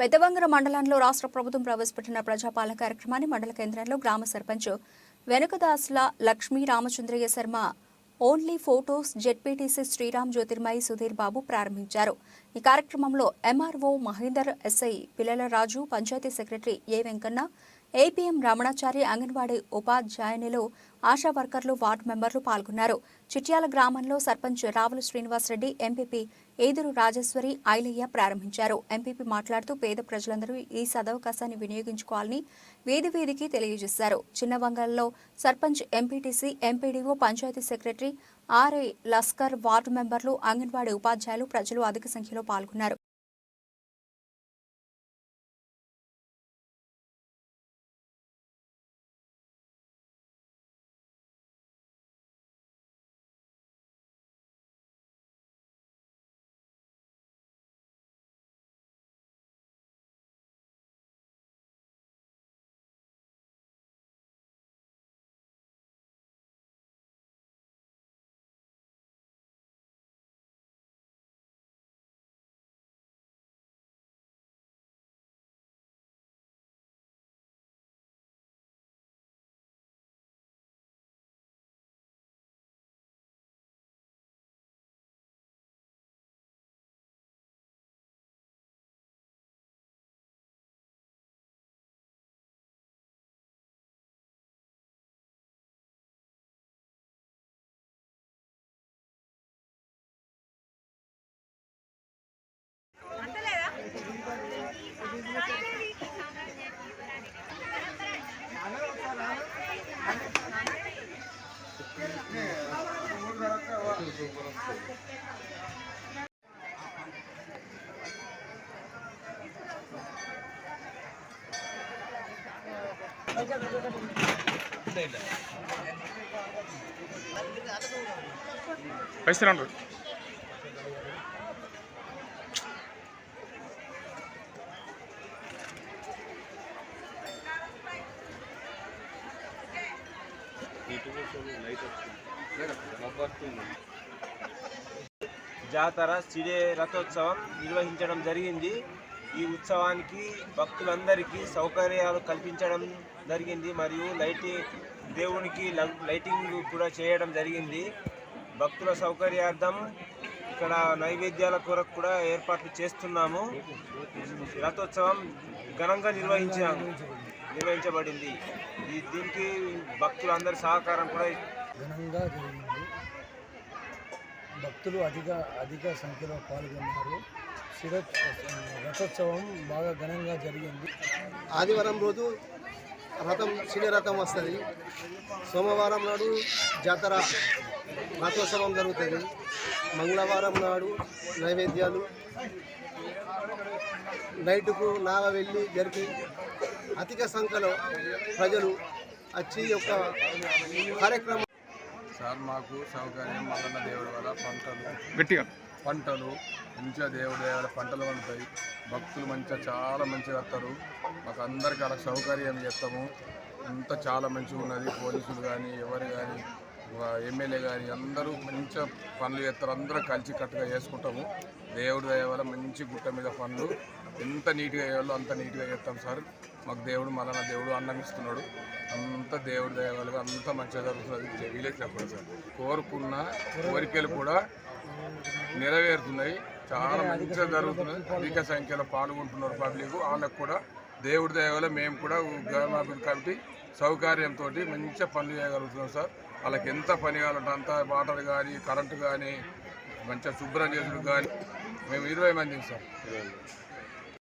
పెద్దవంగర మండలంలో రాష్ట్ర ప్రభుత్వం ప్రవేశపెట్టిన ప్రజాపాలన కార్యక్రమాన్ని మండల కేంద్రంలో గ్రామ sarpanch వెనుకదాస్ల Lakshmi Ramachandraiah Sharma only photos ZPTC Sriram Jyothirmayi Sudheer Babu ప్రారంభించారు. ఈ కార్యక్రమంలో MRO Mahender SI Pillala Raju panchayat secretary A Venkanna APM Ramanachari anganwadi ఉపాధ్యాయునిలో ASHA వర్కర్లు వార్డు మెంబర్లు పాల్గొన్నారు. చిట్యాల గ్రామంలో సర్పంచ్ రావుల శ్రీనివాసరెడ్డి ఎంపీపీ ఏదురు రాజేశ్వరి ఐలయ్య ప్రారంభించారు. ఎంపీపీ మాట్లాడుతూ పేద ప్రజలందరూ ఈ సదవకాశాన్ని వినియోగించుకోవాలని వీధి వీధికి తెలియజేశారు. చిన్నవంగల్లో sarpanch MPTC MPDO panchayat secretary RI Lashkar ward మెంబర్లు అంగన్వాడీ ఉపాధ్యాయులు ప్రజలు అధిక సంఖ్యలో పాల్గొన్నారు. പൈസ രണ്ടു Thank you. జాతర సిడే రథోత్సవం నిర్వహించడం జరిగింది. ఈ ఉత్సవానికి భక్తులందరికీ సౌకర్యాలు కల్పించడం జరిగింది మరియు లైటింగ్ దేవునికి లైటింగ్ కూడా చేయడం జరిగింది. భక్తుల సౌకర్యార్థం ఇక్కడ నైవేద్యాల కొరకు కూడా ఏర్పాట్లు చేస్తున్నాము. రథోత్సవం ఘనంగా నిర్వహించాము నిర్వహించబడింది. దీనికి భక్తులందరి సహకారం కూడా ఘనంగా జరిగింది. భక్తులు అధిక అధిక సంఖ్యలో పాల్గొన్నారు. శిర రథోత్సవం బాగా ఘనంగా జరిగింది. ఆదివారం రోజు రథం శిల రథం వస్తుంది. సోమవారం నాడు జాతర రథోత్సవం జరుగుతుంది. మంగళవారం నాడు నైవేద్యాలు. నైటుకు నాగ వెళ్ళి జరిపి అధిక సంఖ్యలో ప్రజలు వచ్చి యొక్క కార్యక్రమం సార్ మాకు సౌకర్యం మల్లన్న దేవుడి వల్ల పంటలు గట్టిగా. పంటలు మంచిగా దేవుడి దేవుల పంటలు పండుతాయి. భక్తులు మంచిగా చాలా మంచిగా వస్తారు. మాకు అందరికీ అలా సౌకర్యం చేస్తాము. అంతా చాలా మంచిగా ఉన్నది. పోలీసులు కానీ ఎవరు కానీ ఎమ్మెల్యే కానీ అందరూ మంచిగా పనులు చేస్తారు. అందరూ కలిసి కట్టుగా చేసుకుంటాము. దేవుడి దయ వల్ల మంచి గుట్ట మీద పనులు. ఎంత నీట్గా వేయాలో అంత నీట్గా చేస్తాం సార్. మాకు దేవుడు మళ్ళా దేవుడు అన్నం ఇస్తున్నాడు. అంత దేవుడి దయ వల్ల అంత మంచిగా జరుగుతుంది వీళ్ళకి చెప్పండి సార్. కోరుకున్న కోరికలు కూడా నెరవేరుతున్నాయి. చాలా మంచిగా జరుగుతున్నాయి అధిక సంఖ్యలో పాల్గొంటున్నారు పబ్లిక్. వాళ్ళకు కూడా దేవుడి దయ వల్ల మేము కూడా గ్రామాభివృద్ధి కమిటీ సౌకర్యంతో మంచిగా పనులు చేయగలుగుతున్నాం సార్. వాళ్ళకి ఎంత పని కావాలంటే అంత వాటర్ కానీ కరెంటు కానీ మంచిగా శుభ్రం చేసుడు కానీ మేము ఇరవై మంది సార్